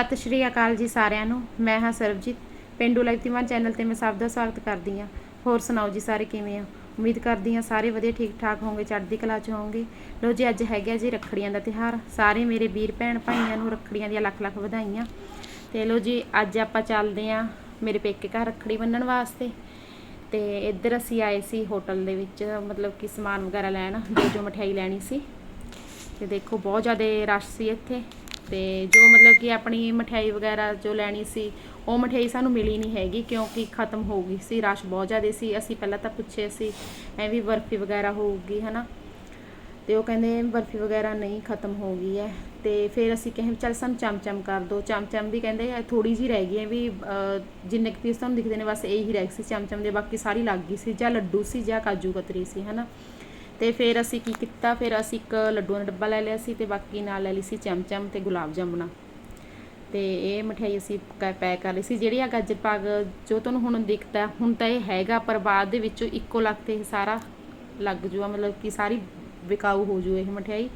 ਸਤਿ ਸ਼੍ਰੀ ਅਕਾਲ ਜੀ ਸਾਰਿਆਂ ਨੂੰ। ਮੈਂ ਹਾਂ ਸਰਬਜੀਤ। ਪਿੰਡੂ ਲਾਈਵ ਤਿਵਾਨ ਚੈਨਲ ਤੇ ਮੈਂ ਸਭ ਦਾ ਸਵਾਗਤ ਕਰਦੀ ਹਾਂ। ਹੋਰ ਸੁਣਾਓ ਜੀ ਸਾਰੇ ਕਿਵੇਂ ਆ ਉਮੀਦ ਕਰਦੀ ਹਾਂ ਸਾਰੇ ਵਧੀਆ ਠੀਕ ਠਾਕ ਹੋਵੋਗੇ, ਚੜ੍ਹਦੀ ਕਲਾ ਚ ਹੋਵੋਗੇ। ਲੋ ਜੀ, ਅੱਜ ਹੈਗਾ ਜੀ ਰੱਖੜੀਆਂ ਦਾ ਤਿਉਹਾਰ। ਸਾਰੇ ਮੇਰੇ ਵੀਰ ਭੈਣ ਭਾਈਆਂ ਨੂੰ ਰੱਖੜੀਆਂ ਦੀਆਂ ਲੱਖ ਲੱਖ ਵਧਾਈਆਂ। ਤੇ ਲੋ ਜੀ, ਅੱਜ ਆਪਾਂ ਚੱਲਦੇ ਆਂ ਮੇਰੇ ਪੇਕੇ ਘਰ ਰੱਖੜੀ ਬੰਨਣ ਵਾਸਤੇ। ਤੇ ਇੱਧਰ ਅਸੀਂ ਆਏ ਸੀ ਹੋਟਲ ਦੇ ਵਿੱਚ, ਮਤਲਬ ਕਿ ਸਮਾਨ ਵਗੈਰਾ ਲੈਣ ਜੋ ਜੋ ਮਠਿਆਈ ਲੈਣੀ ਸੀ। ਤੇ ਦੇਖੋ, ਬਹੁਤ ਜ਼ਿਆਦਾ ਰਸ਼ ਸੀ ਇੱਥੇ। ਤੇ ਜੋ ਮਤਲਬ ਕਿ ਆਪਣੀ ਮਠਿਆਈ ਵਗੈਰਾ ਜੋ ਲੈਣੀ ਸੀ, ਉਹ ਮਠਿਆਈ ਸਾਨੂੰ ਮਿਲੀ ਨਹੀਂ ਹੈਗੀ ਕਿਉਂਕਿ ਖਤਮ ਹੋ ਗਈ ਸੀ, ਰਸ਼ ਬਹੁਤ ਜ਼ਿਆਦਾ ਸੀ। ਅਸੀਂ ਪਹਿਲਾਂ ਤਾਂ ਪੁੱਛੇ ਸੀ ਐ ਵੀ ਬਰਫੀ ਵਗੈਰਾ ਹੋਊਗੀ, ਹਨਾ? ਤੇ ਉਹ ਕਹਿੰਦੇ ਬਰਫੀ ਵਗੈਰਾ ਨਹੀਂ, ਖਤਮ ਹੋ ਗਈ ਹੈ। ਤੇ ਫਿਰ ਅਸੀਂ ਕਹੇ ਚੱਲ ਸਾਨੂੰ ਚਮਚਮ ਕਰ ਦਿਓ ਚਮਚਮ ਵੀ ਕਹਿੰਦੇ ਥੋੜੀ ਜੀ ਰਹਿ ਗਈ ਹੈ ਵੀ ਜਿੰਨੇ ਕੁ ਪੀਸ ਤੁਹਾਨੂੰ ਦਿਖਦੇ ਨੇ ਬਸ ਇਹੀ ਰਹਿ ਗਈ ਸੀ। ਚਮਚਮ ਦੇ ਬਾਕੀ ਸਾਰੀ ਲੱਗ ਗਈ ਸੀ, ਜਾਂ ਲੱਡੂ ਸੀ, ਜਾਂ ਕਾਜੂ ਕਤਰੀ ਸੀ, ਹਨਾ? ਤੇ ਫਿਰ ਅਸੀਂ ਕੀ ਕੀਤਾ? ਫਿਰ ਅਸੀਂ ਇੱਕ ਲੱਡੂਆਂ ਦਾ ਡੱਬਾ ਲੈ ਲਿਆ ਸੀ ਤੇ ਬਾਕੀ ਨਾਲ ਲੈ ਲਈ ਸੀ ਚਮਚਮ ਤੇ ਗੁਲਾਬ ਜਾਮੁਨਾ ਤੇ ਇਹ ਮਠਿਆਈ ਅਸੀਂ ਪੈਕ ਕਰ ਲਈ ਸੀ। ਜਿਹੜੀ ਆ ਗਾਜਰ ਪਾਗ ਜੋ ਤੁਹਾਨੂੰ ਹੁਣ ਦਿਖਦਾ, ਹੁਣ ਤਾਂ ਇਹ ਹੈਗਾ, ਪਰ ਬਾਅਦ ਦੇ ਵਿੱਚੋਂ ਇੱਕੋ ਲੱਖ ਤੇ ਸਾਰਾ ਲੱਗ ਜੂਗਾ। ਮਤਲਬ ਕਿ ਸਾਰੀ ਵਿਕਾਊ ਹੋ ਜੂ ਇਹ ਮਠਿਆਈ।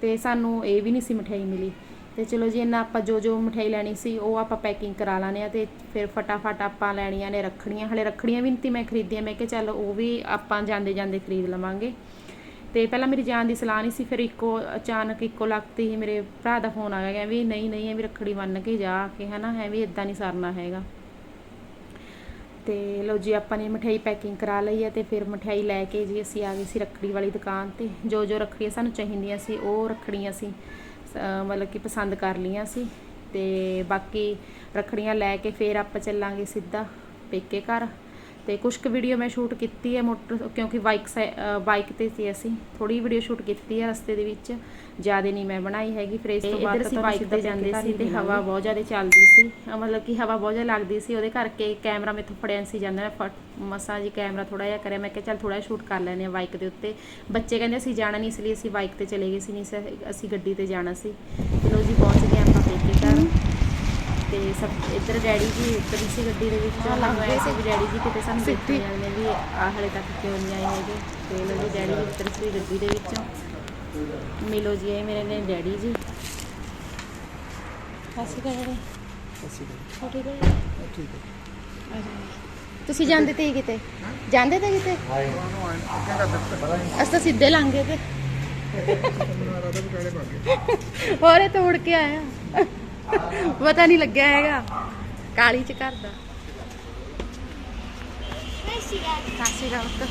ਤੇ ਸਾਨੂੰ ਇਹ ਵੀ ਨਹੀਂ ਸੀ ਮਠਿਆਈ ਮਿਲੀ। ਤੇ ਚਲੋ ਜੀ ਇਹਨਾਂ ਆਪਾਂ ਜੋ ਜੋ ਮਠਿਆਈ ਲੈਣੀ ਸੀ, ਉਹ ਆਪਾਂ ਪੈਕਿੰਗ ਕਰਾ ਲਾਣੇ ਆ ਤੇ ਫਿਰ ਫਟਾਫਟ ਆਪਾਂ ਲੈਣੀਆਂ ਨੇ ਰੱਖੜੀਆਂ ਹਲੇ ਰੱਖੜੀਆਂ ਵੀ ਨਹੀਂ ਮੈਂ ਖਰੀਦੀਆਂ, ਮੈਂ ਕਿਹਾ ਚੱਲ ਉਹ ਵੀ ਆਪਾਂ ਜਾਂਦੇ ਜਾਂਦੇ ਖਰੀਦ ਲਵਾਂਗੇ। ਤੇ ਪਹਿਲਾਂ ਮੇਰੀ ਜਾਨ ਦੀ ਸਲਾਹ ਨਹੀਂ ਸੀ, ਫਿਰ ਇੱਕੋ ਅਚਾਨਕ ਇੱਕੋ ਲੱਗਤੀ ਹੀ ਮੇਰੇ ਭਰਾ ਦਾ ਫੋਨ ਆ ਗਿਆ ਵੀ ਨਹੀਂ ਨਹੀਂ ਇਹ ਵੀ ਰੱਖੜੀ ਬੰਨ ਕੇ ਜਾ, ਕੇ ਹਨਾ ਹੈ ਵੀ ਇਦਾਂ ਨਹੀਂ ਸਰਨਾ ਹੈਗਾ। ਤੇ ਲਓ ਜੀ, ਆਪਾਂ ਨੇ ਮਠਿਆਈ ਪੈਕਿੰਗ ਕਰਾ ਲਈ ਹੈ ਤੇ ਫਿਰ ਮਠਿਆਈ ਲੈ ਕੇ ਜੀ ਅਸੀਂ ਆ ਗਏ ਸੀ ਰੱਖੜੀ ਵਾਲੀ ਦੁਕਾਨ ਤੇ। ਜੋ ਜੋ ਰੱਖੜੀਆਂ ਸਾਨੂੰ ਚਾਹੀਦੀਆਂ ਸੀ, ਉਹ ਰੱਖੜੀਆਂ ਸੀ। ਮਤਲਬ ਕਿ ਪਸੰਦ ਕਰ ਲਈਆਂ ਸੀ ਤੇ ਬਾਕੀ ਰੱਖੜੀਆਂ ਲੈ ਕੇ ਫਿਰ ਆਪਾਂ ਚੱਲਾਂਗੇ ਸਿੱਧਾ ਪੇਕੇ ਘਰ। ਤੇ ਕੁਝ ਕੁ ਵੀਡੀਓ ਮੈਂ ਸ਼ੂਟ ਕੀਤੀ ਹੈ ਮੋਟਰ ਕਿਉਂਕਿ ਬਾਈਕ ਬਾਈਕ ਤੇ ਸੀ ਅਸੀਂ। ਥੋੜੀ ਵੀਡੀਓ ਸ਼ੂਟ ਕੀਤੀ ਹੈ ਰਸਤੇ ਦੇ ਵਿੱਚ। ਜ਼ਿਆਦਾ ਨਹੀਂ ਮੈਂ ਬਣਾਈ ਹੈਗੀ ਫਿਰ ਇਸ ਤੋਂ ਬਾਅਦ ਅਸੀਂ ਬਾਈਕ ਤੇ ਜਾਂਦੇ ਸੀ ਤੇ ਹਵਾ ਬਹੁਤ ਜ਼ਿਆਦਾ ਚੱਲਦੀ ਸੀ। ਮਤਲਬ ਕਿ ਹਵਾ ਬਹੁਤ ਜ਼ਿਆਦਾ ਲੱਗਦੀ ਸੀ ਉਹਦੇ ਕਰਕੇ ਕੈਮਰਾ ਮੇਥੋਂ ਫੜਿਆ ਸੀ ਜਾਂਦਾ। ਮੈਂ ਮਸਾ ਜੀ ਕੈਮਰਾ ਥੋੜਾ ਜਿਹਾ ਕਰਿਆ ਮੈਂ ਕਿਹਾ ਚੱਲ ਥੋੜਾ ਸ਼ੂਟ ਕਰ ਲੈਨੇ ਆ ਬਾਈਕ ਦੇ ਉੱਤੇ। ਬੱਚੇ ਕਹਿੰਦੇ ਅਸੀਂ ਜਾਣਾ ਨਹੀਂ ਇਸ ਲਈ ਅਸੀਂ ਬਾਈਕ ਤੇ ਚਲੇ ਗਏ ਸੀ ਨਹੀਂ ਅਸੀਂ ਗੱਡੀ ਤੇ ਜਾਣਾ ਸੀ। ਚਲੋ ਜੀ ਪਹੁੰਚ ਗਏ ਆਪਾਂ ਪੇਕੇ ਘਰ। ਤੇ ਸਭ ਇੱਧਰ ਡੈਡੀ ਜੀ ਉੱਤਰੀ ਸੀ ਗੱਡੀ ਦੇ ਵਿੱਚ। ਸਾਨੂੰ ਐ ਸੀ। ਵੀ ਡੈਡੀ ਜੀ ਕਿਤੇ ਸਾਨੂੰ ਦੇਖੀ ਜਾਂਦੇ ਨੇ ਵੀ ਆਹ ਹਲੇ ਤੱਕ ਕਿਉਂ ਨਹੀਂ ਆਏ ਹੈਗੇ। ਤੇ ਲੋ ਜੀ ਡੈਡੀ ਜੀ ਉੱਤਰ ਸੀ ਗੱਡੀ ਦੇ ਵਿੱਚੋਂ। ਮਿਲੋ ਜੀ ਇਹ ਮੇਰੇ ਨੇ ਡੈਡੀ ਜੀ। ਅਸੀਂ ਕਹਿੰਦੇ ਛੋਟੀ ਦੇ ਤੁਸੀਂ ਜਾਂਦੇ ਤੇ ਹੀ ਕਿਤੇ? ਜਾਂਦੇ ਤੇ ਕਿਤੇ? ਅਸੀਂ ਤਾਂ ਸਿੱਧੇ ਲੰਘੇ ਤੇ। ਹੋਰ ਇਹ ਤੋੜ ਕੇ ਆਇਆ। ਪਤਾ ਨਹੀਂ ਲੱਗਿਆ ਹੈਗਾ। ਕਾਲੀ ਚ ਘਰ ਦਾ ਕਾਸੀ ਦਾ ਉੱਤੇ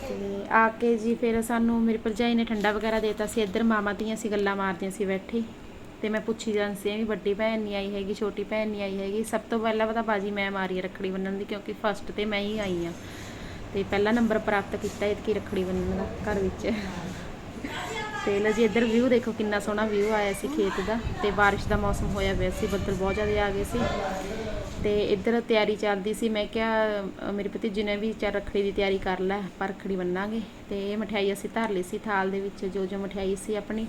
ਤੇ ਆ ਕੇ ਜੀ ਫਿਰ ਸਾਨੂੰ ਮੇਰੀ ਭਰਜਾਈ ਨੇ ਠੰਡਾ ਵਗੈਰਾ ਦੇਤਾ ਸੀ। ਇੱਧਰ ਮਾਮਾ ਦੀਆਂ ਸੀ, ਗੱਲਾਂ ਮਾਰਦੀਆਂ ਸੀ ਬੈਠੀ। ਤੇ ਮੈਂ ਪੁੱਛੀ ਜਾਂਦੀ ਸੀ ਵੀ ਵੱਡੀ ਭੈਣ ਨਹੀਂ ਆਈ ਹੈਗੀ, ਛੋਟੀ ਭੈਣ ਨਹੀਂ ਆਈ ਹੈਗੀ। ਸਭ ਤੋਂ ਪਹਿਲਾਂ ਪਤਾ ਬਾਜੀ ਮੈਂ ਮਾਰੀ ਹੈ ਰੱਖੜੀ ਬੰਨਣ ਦੀ, ਕਿਉਂਕਿ ਫਸਟ ਤੇ ਮੈਂ ਹੀ ਆਈ ਆ। ਤੇ ਪਹਿਲਾ ਨੰਬਰ ਪ੍ਰਾਪਤ ਕੀਤਾ ਇਤਕੀ ਰੱਖੜੀ ਬੰਨਣ ਦਾ, ਘਰ ਵਿੱਚ। ਤੇ ਲਓ ਜੀ, ਇੱਧਰ ਵਿਊ ਦੇਖੋ ਕਿੰਨਾ ਸੋਹਣਾ ਵਿਊ ਆਇਆ ਸੀ ਖੇਤ ਦਾ। ਤੇ ਬਾਰਿਸ਼ ਦਾ ਮੌਸਮ ਹੋਇਆ ਪਿਆ ਸੀ, ਬੱਦਲ ਬਹੁਤ ਜ਼ਿਆਦਾ ਆ ਗਏ ਸੀ। ਤੇ ਇੱਧਰ ਤਿਆਰੀ ਚੱਲਦੀ ਸੀ, ਮੈਂ ਕਿਹਾ ਮੇਰੇ ਭਤੀਜੇ ਨੇ ਵੀ ਚਾਰ ਰੱਖੜੀ ਦੀ ਤਿਆਰੀ ਕਰ ਲੈ ਪਰ ਰੱਖੜੀ ਬੰਨਾਂਗੇ। ਤੇ ਇਹ ਮਠਿਆਈ ਅਸੀਂ ਧਰ ਲਈ ਸੀ ਥਾਲ ਦੇ ਵਿੱਚ ਜੋ ਜੋ ਮਠਿਆਈ ਸੀ ਆਪਣੀ।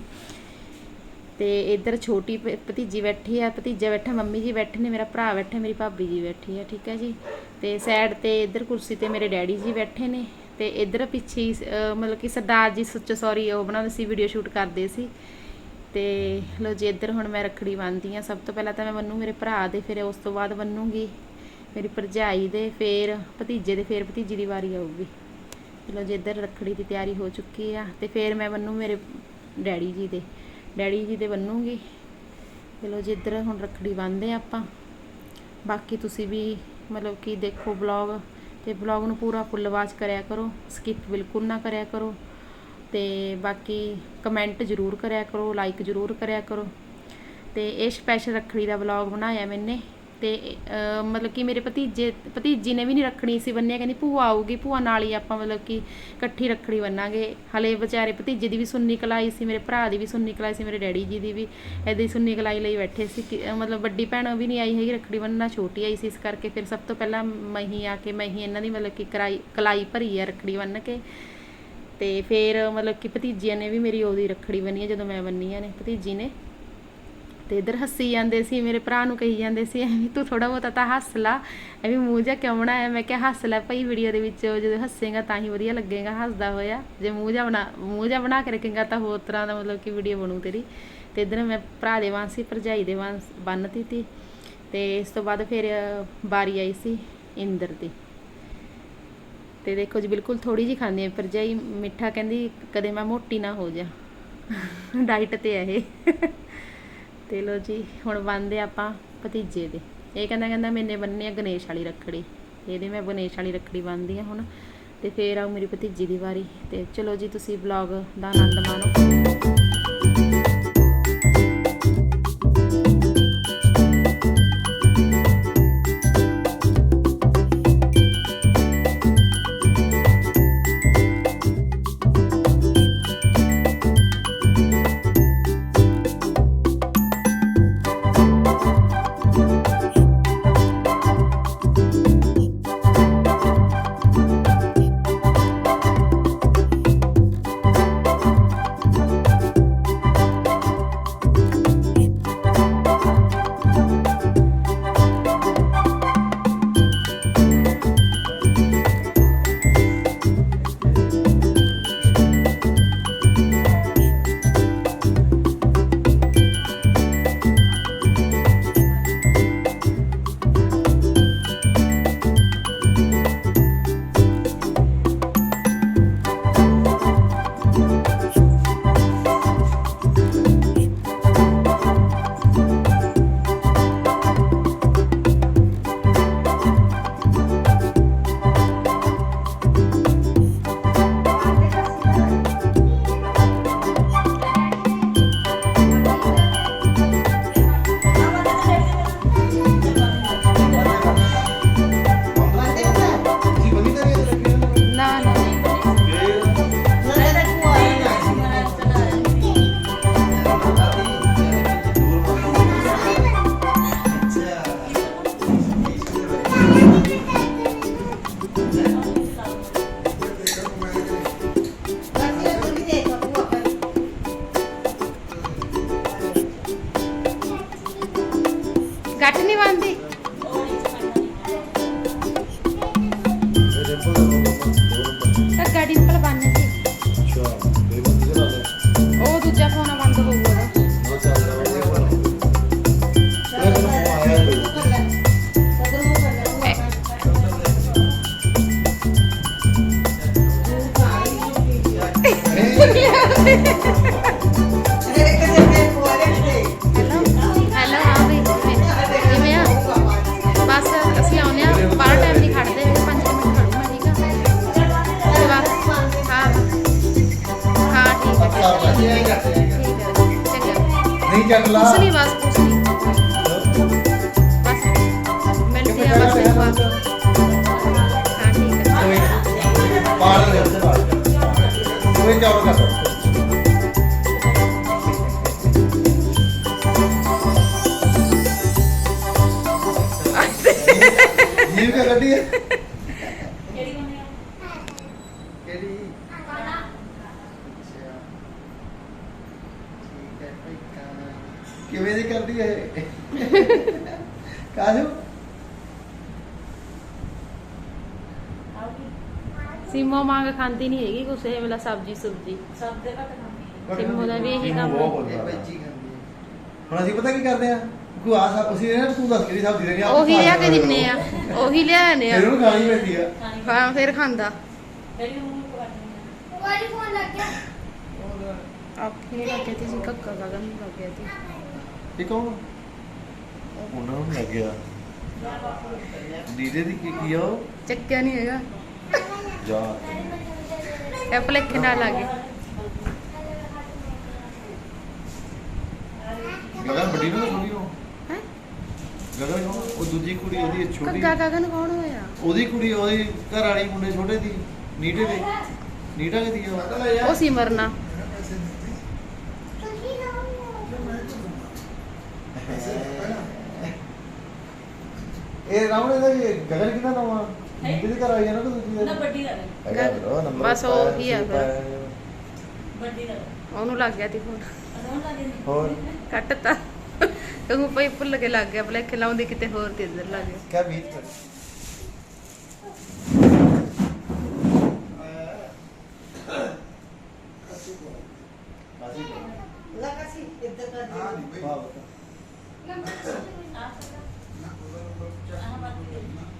ਤੇ ਇੱਧਰ ਛੋਟੀ ਭ- ਭਤੀਜੀ ਬੈਠੀ ਆ, ਭਤੀਜਾ ਬੈਠਾ, ਮੰਮੀ ਜੀ ਬੈਠੇ ਨੇ, ਮੇਰਾ ਭਰਾ ਬੈਠਾ, ਮੇਰੀ ਭਾਬੀ ਜੀ ਬੈਠੀ ਆ, ਠੀਕ ਹੈ ਜੀ। ਤੇ ਸਾਈਡ ਤੇ ਇੱਧਰ ਕੁਰਸੀ ਤੇ ਮੇਰੇ ਡੈਡੀ ਜੀ ਬੈਠੇ ਨੇ, ਤੇ ਇੱਧਰ ਪਿੱਛੇ ਮਤਲਬ ਕਿ ਸਰਦਾਰ ਜੀ ਸੱਚੋ ਸੌਰੀ ਉਹ ਬਣਾਉਂਦੇ ਸੀ ਵੀਡੀਓ ਸ਼ੂਟ ਕਰਦੇ ਸੀ। ਤੇ ਲੋ ਜੀ, ਇੱਧਰ ਹੁਣ ਮੈਂ ਰੱਖੜੀ ਬੰਨ੍ਹਦੀ ਆ, ਸਭ ਤੋਂ ਪਹਿਲਾਂ ਤਾਂ ਮੈਂ ਬੰਨੂ ਮੇਰੇ ਭਰਾ ਦੇ, ਫਿਰ ਉਸ ਤੋਂ ਬਾਅਦ ਬੰਨੂਗੀ, ਮੇਰੀ ਭਰਜਾਈ ਦੇ, ਫਿਰ ਭਤੀਜੇ ਦੇ, ਫਿਰ ਭਤੀਜੀ ਦੀ ਵਾਰੀ ਆਊਗੀ। ਚਲੋ ਜੀ, ਇੱਧਰ ਰੱਖੜੀ ਦੀ ਤਿਆਰੀ ਹੋ ਚੁੱਕੀ ਆ, ਤੇ ਫਿਰ ਮੈਂ ਬੰਨੂ ਮੇਰੇ ਡੈਡੀ ਜੀ ਦੇ। ਡੈਡੀ ਜੀ ਦੇ ਬੰਨੂਗੀ। ਚਲੋ ਜੀ, ਇੱਧਰ ਹੁਣ ਰੱਖੜੀ ਬੰਨਦੇ ਆ ਆਪਾਂ। ਬਾਕੀ ਤੁਸੀਂ ਵੀ ਮਤਲਬ ਕਿ ਦੇਖੋ ਵਲੌਗ ਤੇ ਵਲੌਗ ਨੂੰ ਪੂਰਾ ਫੁੱਲ ਵਾਚ ਕਰਿਆ ਕਰੋ। ਸਕਿਪ ਬਿਲਕੁਲ ਨਾ ਕਰਿਆ ਕਰੋ। ਤੇ ਬਾਕੀ ਕਮੈਂਟ ਜ਼ਰੂਰ ਕਰਿਆ ਕਰੋ ਲਾਈਕ ਜ਼ਰੂਰ ਕਰਿਆ ਕਰੋ। ਤੇ ਇਹ ਸਪੈਸ਼ਲ ਰੱਖੜੀ ਦਾ ਵਲੌਗ ਬਣਾਇਆ ਮੈਨੇ। ਤੇ ਮਤਲਬ ਕਿ ਮੇਰੇ ਭਤੀਜੇ, ਭਤੀਜੀ ਨੇ ਵੀ ਨਹੀਂ ਰੱਖਣੀ ਸੀ ਬੰਨਿਆ, ਕਹਿੰਦੀ ਭੂਆ ਆਊਗੀ, ਭੂਆ ਨਾਲ ਹੀ ਆਪਾਂ ਮਤਲਬ ਕਿ ਇਕੱਠੀ ਰੱਖੜੀ ਬੰਨਾਂਗੇ। ਹਲੇ ਵਿਚਾਰੇ ਭਤੀਜੇ ਦੀ ਵੀ ਸੁੰਨੀ ਕਲਾਈ ਸੀ, ਮੇਰੇ ਭਰਾ ਦੀ ਵੀ ਸੁੰਨੀ ਕਲਾਈ ਸੀ, ਮੇਰੇ ਡੈਡੀ ਜੀ ਦੀ ਵੀ ਐਦੀ ਸੁੰਨੀ ਕਲਾਈ ਲਈ ਬੈਠੇ ਸੀ ਕਿ- ਮਤਲਬ ਵੱਡੀ ਭੈਣ ਵੀ ਨਹੀਂ ਆਈ ਹੈਗੀ, ਰੱਖੜੀ ਬੰਨਣਾ ਛੋਟੀ ਆਈ ਸੀ, ਇਸ ਕਰਕੇ ਫਿਰ ਸਭ ਤੋਂ ਪਹਿਲਾਂ ਮੈਂ ਹੀ ਆ ਕੇ, ਮੈਂ ਹੀ ਇਹਨਾਂ ਦੀ ਮਤਲਬ ਕਿ ਕਰਾਈ, ਕਲਾਈ ਭਰੀ ਆ ਰੱਖੜੀ ਬੰਨ ਕੇ। ਤੇ ਫਿਰ ਮਤਲਬ ਕਿ ਭਤੀਜੀਆਂ ਨੇ ਵੀ ਮੇਰੀ ਉਹਦੀ ਰੱਖੜੀ ਬੰਨੀ ਹੈ ਜਦੋਂ ਮੈਂ ਬੰਨੀ ਆ ਨੇ, ਭਤੀਜੀ ਨੇ। ਤੇ ਇਧਰ ਹੱਸੀ ਜਾਂਦੇ ਸੀ, ਮੇਰੇ ਭਰਾ ਨੂੰ ਕਹੀ ਜਾਂਦੇ ਸੀ, ਐਵੇਂ ਤੂੰ ਥੋੜਾ ਬਹੁਤਾ ਤਾਂ ਹੱਸ ਲਾ, ਐਵੇਂ ਮੂੰਹ ਜਿਹਾ ਕਿਉਂ ਬਣਾਇਆ? ਮੈਂ ਕਿਹਾ, ਹੱਸ ਲੈ ਭਾਈ ਵੀਡੀਓ ਦੇ ਵਿੱਚ, ਜਦੋਂ ਹੱਸੇਗਾ ਤਾਂ ਹੀ ਵਧੀਆ ਲੱਗੇਗਾ, ਹੱਸਦਾ ਹੋਇਆ। ਜੇ ਮੂੰਹ ਜਿਹਾ ਬਣਾ, ਮੂੰਹ ਜਿਹਾ ਬਣਾ ਕੇ ਰੱਖੇਗਾ ਤਾਂ ਹੋਰ ਤਰ੍ਹਾਂ ਦਾ ਮਤਲਬ ਕਿ ਵੀਡੀਓ ਬਣੂ ਤੇਰੀ। ਤੇ ਇਧਰ ਮੈਂ ਭਰਾ ਦੇ ਵਾਂਸ ਸੀ, ਭਰਜਾਈ ਦੇ ਵਾਂਸ ਬੰਨਤੀ ਤੀ। ਤੇ ਇਸ ਤੋਂ ਬਾਅਦ ਫਿਰ ਬਾਰੀ ਆਈ ਸੀ ਇੰਦਰ ਦੀ। ਤੇ ਦੇਖੋ ਜੀ, ਬਿਲਕੁਲ ਥੋੜੀ ਜੀ ਖਾਂਦੀ ਹੈ। ਭਰਜਾਈ ਮਿੱਠਾ ਕਹਿੰਦੀ, ਕਦੇ ਮੈਂ ਮੋਟੀ ਨਾ ਹੋ ਜਾ। ਡਾਈਟ ਤੇ ਹੈ ਇਹ। ਤੇ ਲੋ ਜੀ, ਹੁਣ ਬੰਨਦੇ ਆਪਾਂ ਭਤੀਜੇ ਦੇ। ਇਹ ਕਹਿੰਦਾ ਕਹਿੰਦਾ ਮੈਨੇ ਬੰਨ੍ਹਣੀ ਆ ਗਣੇਸ਼ ਵਾਲੀ ਰੱਖੜੀ। ਇਹਦੇ ਮੈਂ ਗਣੇਸ਼ ਵਾਲੀ ਰੱਖੜੀ ਬੰਨਦੀ ਆ ਹੁਣ। ਤੇ ਫੇਰ ਆਉ ਮੇਰੀ ਭਤੀਜੀ ਦੀ ਵਾਰੀ। ਤੇ ਚਲੋ ਜੀ, ਤੁਸੀਂ ਵਲੌਗ ਦਾ ਆਨੰਦ ਮਾਣੋ। ਕੋਈ ਚਾਵਲ ਕਰ ਜੀਵ ਕਾ ਗੱਡੀ ਹੈ ਕਿਹੜੀ ਕਿਹੜੀ ਅੱਛਾ। ਠੀਕ ਹੈ ਭਾਈ ਕਾ- ਕਿਵੇਂ ਦੀ ਕਰਦੀ ਹੈ ਇਹ? ਕਾਜੂ ਸੀਮੋ ਮੰਗ ਖਾਂਦੀ ਨਹੀਂ ਹੈਗੀ ਕੁਛ ਇਹ ਵੇਲਾ ਸਬਜੀ ਸੁਬਜੀ। ਸਿੰਮੂ ਦਾ ਵੀ ਇਹੀ ਕੰਮ ਹੈ। ਇਹ ਬੱਚੀ ਖਾਂਦੀ ਹੈ ਹੁਣ ਅਸੀਂ ਪਤਾ ਕੀ ਕਰਦੇ ਆ? ਕੋ ਆ ਸਾ ਅਸੀਂ ਇਹਨਾਂ ਤੂੰ ਦੱਸ ਕਿਹੜੀ ਸਬਜ਼ੀ ਲੈਣੀ ਆ ਉਹੀ ਲਿਆ ਕੇ ਦਿੰਨੇ ਆ। ਉਹੀ ਲਿਆਣੇ ਆ। ਫਿਰ ਉਹਨੂੰ ਖਾਣੀ ਪੈਂਦੀ ਆ। ਹਾਂ ਫਿਰ ਖਾਂਦਾ। ਆਪਣੀ ਲੱਗੇ ਤੀ ਸੀ ਕੱਕਾ ਗਗਨ ਨੂੰ ਲੱਗ ਗਿਆ ਤੀ ਇਹ ਕੌਣ? ਉਹਨਾਂ ਨੂੰ ਲੱਗ ਗਿਆ ਡੀਜੇ ਦੀ ਕੀ ਕੀ ਆ ਉਹ? ਚੱਕਿਆ ਨਹੀਂ ਹੈਗਾ। ਜਾ ਇਹ ਭੁਲੇਖੇ ਨਾਲ ਲੱਗ ਗਿਆ ਗਗਨ ਵੱਡੀ ਨੂੰ ਛੋਟੀ ਨੂੰ ਹੈ? ਗਗਨ ਕੌਣ? ਉਹ ਦੂਜੀ ਕੁੜੀ ਉਹਦੀ ਛੋਟੀ। ਕੱਕਾ ਗਗਨ ਕੌਣ ਹੋਇਆ? ਉਹਦੀ ਕੁੜੀ ਉਹਦੀ ਘਰ ਵਾਲੀ ਮੁੰਡੇ ਛੋਟੇ ਦੀ ਨੀਟੇ ਦੀ। ਨੀਟਾ ਕਿਦੀ ਆ? ਉਹ ਸਿਮਰਨਾ ਇਹ ਰਾਵਣ ਵੀ ਗਗਨ ਕਿਹਦਾ ਨਾਮ ਆ ਜਿਹਦੇ ਘਰ ਆਈ ਹੈ ਨਾ ਕਿ ਦੂਜੀ ਦਾ ਨਾ ਵੱਡੀ ਦਾ ਨਹੀਂ, ਹੈਗਾ ਘਰ- ਮੇਰਾ ਨੰਬਰ ਬਸ ਉਹ ਪਾਇਆ, ਹੀ ਆ ਤੁਸੀਂ ਫਿਰ। ਪਾਇਆ ਹੈਗਾ। ਵੱਡੀ ਦਾ ਨਹੀਂ। ਉਹਨੂੰ ਲੱਗ ਗਿਆ ਤੀ ਫੋਨ ਰੋਣ ਲੱਗ ਗਈ ਹੋਰ? ਕੱਟਤਾ। ਤੂੰ ਭਈ ਭੁੱਲ ਕੇ ਲੱਗ ਗਿਆ ਭਲੇ ਖਿਲਾਉਂਦੀ ਕਿਤੇ ਹੋਰ ਤੇ ਇੱਧਰ ਲੱਗ ਗਿਆ। ਕਿਆ ਬੀਤ ਕਰ ਬਾਜੀ ਲਗਾਸੀ ਇੱਧਰ ਕਰ ਦੇ ਵਾਹ ਬਤਾ। ਆਹ ਬਾਤ।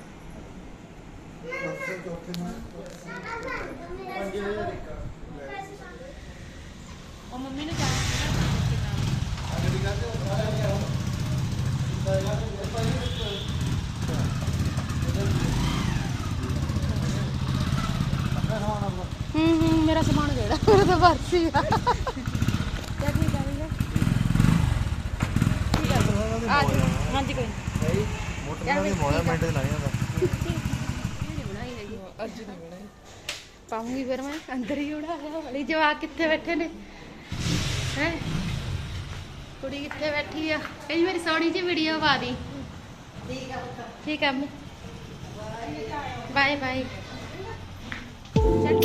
ਦਫਤਰ ਚੌਥੇ ਨੂੰ 5000 ਇੱਕ ਉਹ ਮੰਮੀ ਨੂੰ ਚਾਹ ਅੱਜ ਦੀ ਗੱਲ ਤੇ ਉਹ ਸਾਰਾ ਹੀ ਆਉਂ ਸਿੱਧਾ ਯਾਰ ਇਹ ਪਹਿਲੇ ਹੂੰ ਹੂੰ ਮੇਰਾ ਸਮਾਨ ਜਿਹੜਾ ਮੇਰਾ ਤਾਂ ਵਰਸੀ ਆ। ਹਾਂਜੀ ਕੋਈ ਨਹੀਂ ਮੋਟਰ ਨਾਲ ਹੀ ਮੋੜਾ ਮਿੰਟ ਲਾਇਆ ਦਾ ਅੱਜ ਨਹੀਂ ਬਣਾਈ ਪਾਉਂਗੀ ਫਿਰ ਮੈਂ, ਅੰਦਰ ਹੀ ਉੜਾਇਆ ਵਾਲੀ ਜਵਾਕ ਕਿੱਥੇ ਬੈਠੇ ਨੇ? ਹੈ? ਕੁੜੀ ਕਿੱਥੇ ਬੈਠੀ ਆ? ਕਈ ਮੇਰੀ ਸੋਹਣੀ ਜੀ ਵੀਡੀਓ ਪਾ ਦੀ। ਠੀਕ ਆ ਠੀਕ ਆ ਬਾਏ ਬਾਏ। ਚੱਲ।